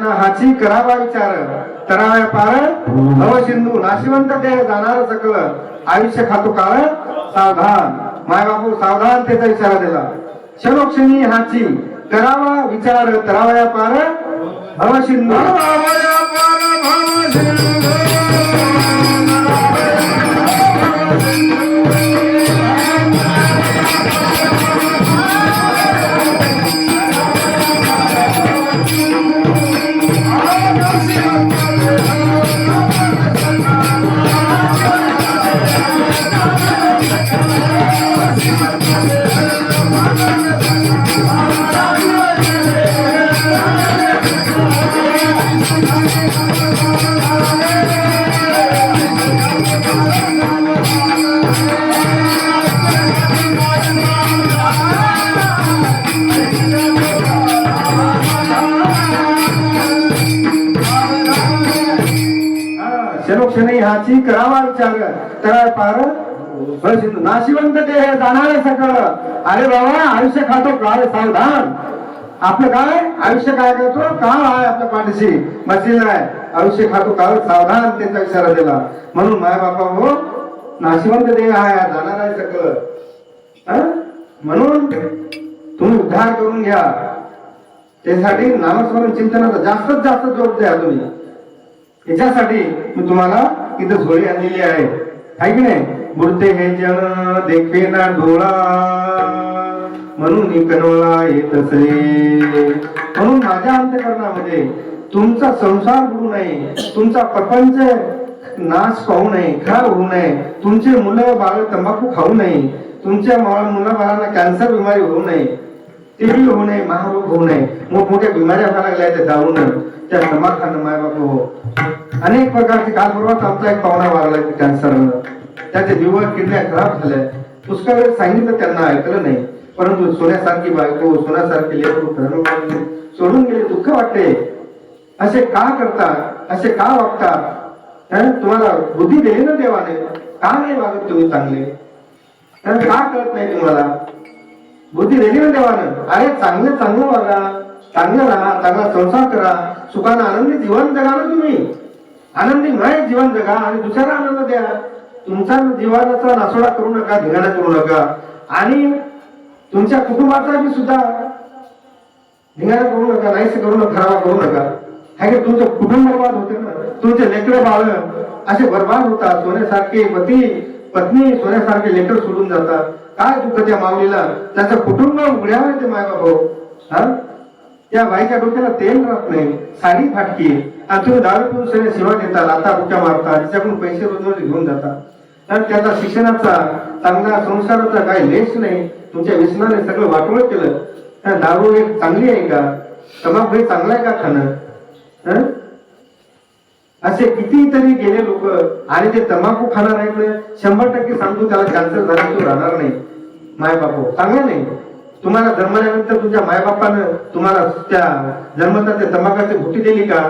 रचना हाची करावा विचार. तराव्या पार नव सिंधू नाशिवंत देह जाणार सकल. आयुष्य खातो काळ सावधान. माय बापू सावधान त्याचा इशारा दिला. क्षणोक्षणी हाची करावा विचार तरावया पार भव सिंधू. नाशी करावा विचार. तराव्या पार नाशिवंत ते जाणार सकळ अरे बाबा आयुष्य खातो काळ सावधान. आपलं काय? आयुष्य काय करतो? काळ आहे आपल्या पाठीशी. मशीन आहे. आयुष्य खातो काळ सावधान त्यांचा इशारा दिला. म्हणून माय बापा हो नाशिवंत देह आहे जाणार आहे सगळं. म्हणून तुम्ही उद्धार करून घ्या. त्यासाठी नामस्मरण चिंतनाचा जास्तीत जास्त जोर द्या तुम्ही. याच्यासाठी मी तुम्हाला इथं झोळी आणलेली आहे. आहे की नाही? मूर्ते हे जन देखे ना डोळा म्हणून कनोळा येत असे. म्हणून माझ्या अंतकरणामध्ये तुमचा संसार होऊ नये तुमचा प्रपंच नाश पाहू नये खराब होऊ नये तुमचे मुलं बाळ तंबाखू खाऊ नये तुमच्या मुलाबाळांना कॅन्सर बिमारी होऊ नये टीबी होऊ नये महारोग होऊ नये. मोठमोठ्या बिमाऱ्या व्हायला लागल्या त्या जाऊन त्या समाधान माय बाप हो. अनेक प्रकारचे काल बरोबर आमचा एक पाहुणा वागला कॅन्सरनं. त्याचे लिव्हर किडन्या खराब झाल्या. पुष्कळ वेळ सांगितलं त्यांना ऐकलं नाही. परंतु सोन्यासारखी बायको सोन्यासारखी लेकरू सोडून गेले दुःख वाटते असे का करतात? असे का वागतात? तुम्हाला बुद्धी दिली ना देवाने? का नाही वागत तुम्ही चांगले? का कळत नाही तुम्हाला? बुद्धी वेगळी ना अरे चांगलं चांगलं वागा. चांगलं राहा चांगला संसार करा. सुखानं आनंदी जीवन जगा ना तुम्ही. आनंदीमय जीवन जगा आणि दुसऱ्याला आनंद द्या. तुमचा जीवनाचा नासोडा करू नका धिंगाणा करू नका. आणि तुमच्या कुटुंबाचा बी सुद्धा धिंगाणा करू नका नाहीस करू नका खराबा करू नका. आहे की तुमचं कुटुंब बर्बाद होते ना. तुमचे लेकर बाळ असे बर्बाद होतात. सोन्यासारखे पती पत्नी सोन्यासारखे लेकर सोडून जातात. काय दुःख त्या माऊलीला? त्याचं कुटुंब उघड्यावर ते माय बाबा. हा? त्या बाईच्या डोक्याला तेल राहत नाही. साडी फाटकी. आणि तुम्ही दारू पिऊन सगळे सेवा देता लाता बुक्या मारता तिच्याकडून पैसे रोज घेऊन जाता तर त्याचा शिक्षणाचा चांगला संसाराचा काही लेस नाही. तुमच्या व्यसनाने सगळं वाटोळ केलं. तर दारू एक चांगली आहे का? तंबाखू हे चांगलं आहे का खाणं? असे कितीतरी गेले लोक आणि ते तंबाखू खाणार आहेत शंभर टक्के सांगतो त्याला कॅन्सर झाला तो राहणार नाही. मायबापू हो, चांगलं नाही. तुम्हाला जन्मल्यानंतर तुमच्या मायबापानं तुम्हाला त्या जन्मता त्या तंबाखाची भुटी दिली का?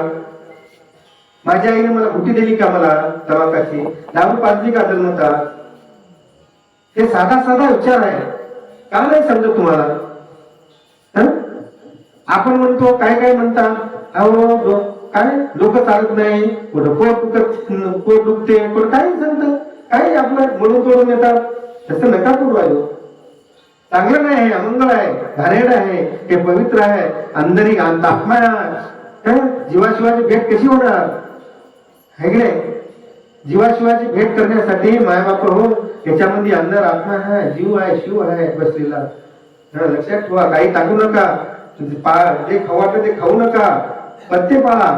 माझ्या आईने मला भुटी दिली का मला तंबाखाची? दारू पाजली का जन्मता? हे साधा साधा विचार आहे. का नाही समजत तुम्हाला? आपण म्हणतो काय काय म्हणता? अहो काय? लोक चालत नाही कुठं पोट पोट दुखते कुठं काही सांगत काही आपलं म्हणून तोडून येतात. तसं नका करू आहे चांगलं नाही आहे अमंगळ आहे घाणेड आहे हे पवित्र आहे. अंदरी आत्मा काय? जीवाशिवाची भेट कशी होणार? आहे की नाही? जीवाशिवाची भेट करण्यासाठी मायबाप हो याच्यामध्ये अंदर आत्मा आहे जीव आहे शिव आहे बसलेला. लक्षात ठेवा काही टाकू नका. पा जे खाऊ ते खाऊ नका. पत्ते पाळा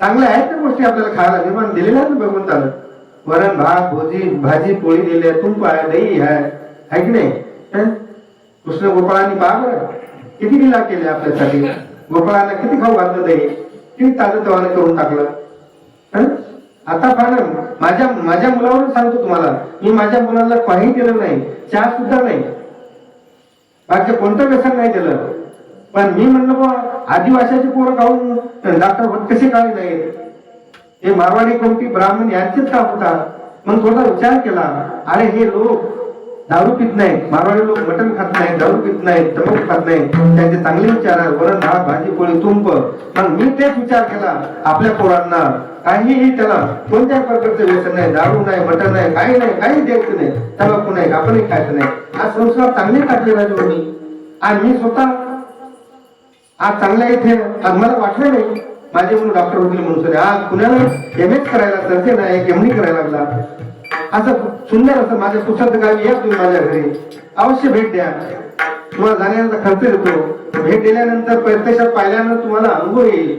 चांगल्या आहेत ना गोष्टी आपल्याला खायला. निर्माण दिलेल्या आहेत ना भगवंतानं वरण भात भोजी भाजी पोळी दिली आहे. तूप आहे दही आहे. है की नाही? कृष्ण गोपाळांनी पहा बरं. किती लिला केले आपल्यासाठी? गोपाळांना किती खाऊ घातलं दही? किती ताजं तवानं करून टाकलं? आता पहा ना माझ्या माझ्या मुलावरून सांगतो तुम्हाला. मी माझ्या मुलाला काही दिलं नाही चहा सुद्धा नाही. बाकी कोणतं व्यसन नाही दिलं. पण मी म्हणलं बा आदिवासाचे पोरं खाऊन डॉक्टर होत कसे काय नाही? हे मारवाडी कोणती ब्राह्मण यांचेच काम होता. मग थोडा विचार केला. अरे हे लोक दारू पित नाही मारवाडी लोक मटण खात नाही दारू पित नाही तंबाखू खात नाही त्यांचे चांगले विचार आहेत. वरण भात भाजी पोळी तुंप मग मी तेच विचार केला आपल्या पोरांना. काहीही त्याला कोणत्याही प्रकारचं व्यसन नाही. दारू नाही मटण नाही काही नाही काही द्यायचं नाही. तंबाखू नाही आपणही खायचं नाही. आज संस्कार चांगले टाकले राजू मी आणि मी स्वतः आज चांगल्या इथे. आज मला वाटलं नाही. माझे म्हणून डॉक्टर होतील म्हणून सर आज पुण्याला एम एस करायला सरसे नाही एम करायला लागला. असं सुंदर असं माझ्या पुस्तक गावी या तुम्ही माझ्या घरी. अवश्य भेट द्या. तुम्हाला जाण्याचा खर्च येतो. भेट दिल्यानंतर प्रत्यक्षात पाहिल्यानंतर तुम्हाला अनुभव येईल.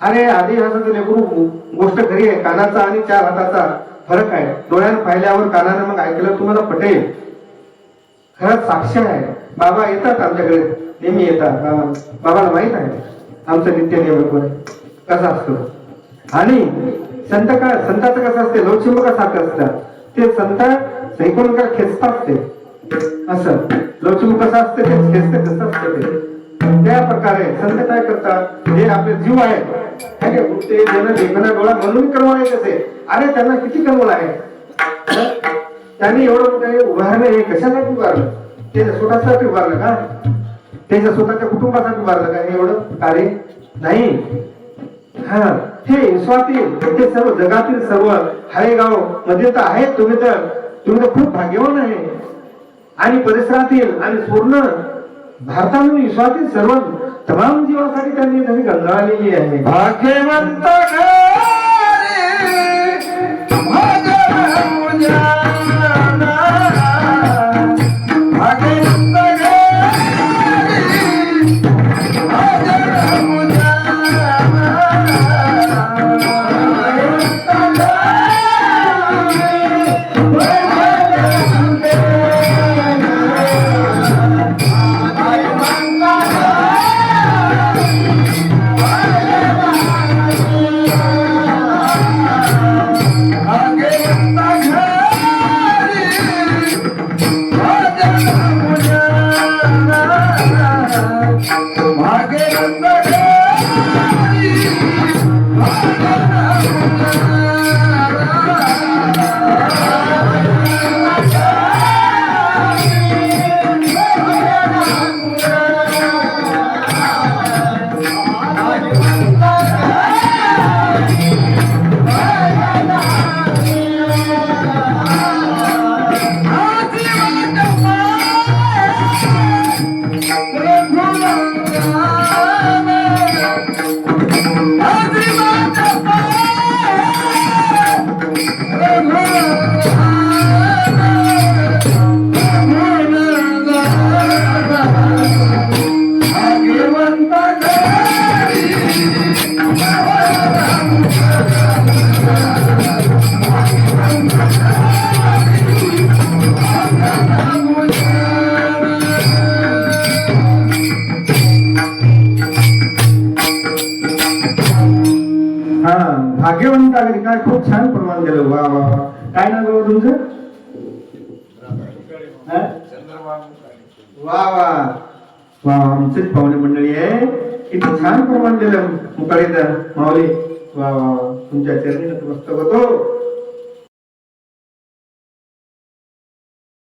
अरे आधी हाताचं लेकरू गोष्ट खरी आहे. कानाचा आणि चार हाताचा फरक आहे. डोळ्यानं पाहिल्यावर कानानं मग ऐकलं तुम्हाला पटेल. खरंच साक्ष आहे. बाबा येतात आमच्याकडे. नेहमी येतात. बाबा बाबाला माहीत आहे. आमचं नित्य नियम कसा असतो? आणि संत का संताचं कसं असते? लवचिमुखासारखं असतात ते संत सैकून का खेचतात ते. असं. लवचिमुख कसं असते? ते खेचते कसं असतं ते? त्या प्रकारे संत काय करतात? हे आपले जीव आहेत. ते जन देखणा डोळा म्हणून कर्म ते अरे त्यांना किती कर्म आहे त्यांनी एवढं काही उभारणं हे कशासाठी उभारलं? त्याच्या स्वतःसाठी उभारलं का? त्याच्या स्वतःच्या कुटुंबासाठी उभारलं का हे एवढं कार्य? नाही. हा हे स्वातील ते सर्व जगातील सर्व हरेगावमध्ये तर आहेत तुम्ही तर. तुम्ही तर खूप भाग्यवान आहे. आणि परिसरातील आणि पूर्ण भारतामध्ये विश्वातील सर्व तमाम जीवासाठी त्यांनी त्यांनी गंगाळलेली आहे. भाग्यवंत भाग्यवंत आहे काय? खूप छान प्रमाण केलं वा वा काय नाव बाबा तुमचं? वा वा. वा आमचेच पाहुणे मंडळी आहे. किती छान प्रमाण दिलं मुकाळीचा माऊली वा वा वा. तुमच्या चरणी नतमस्तक होतो.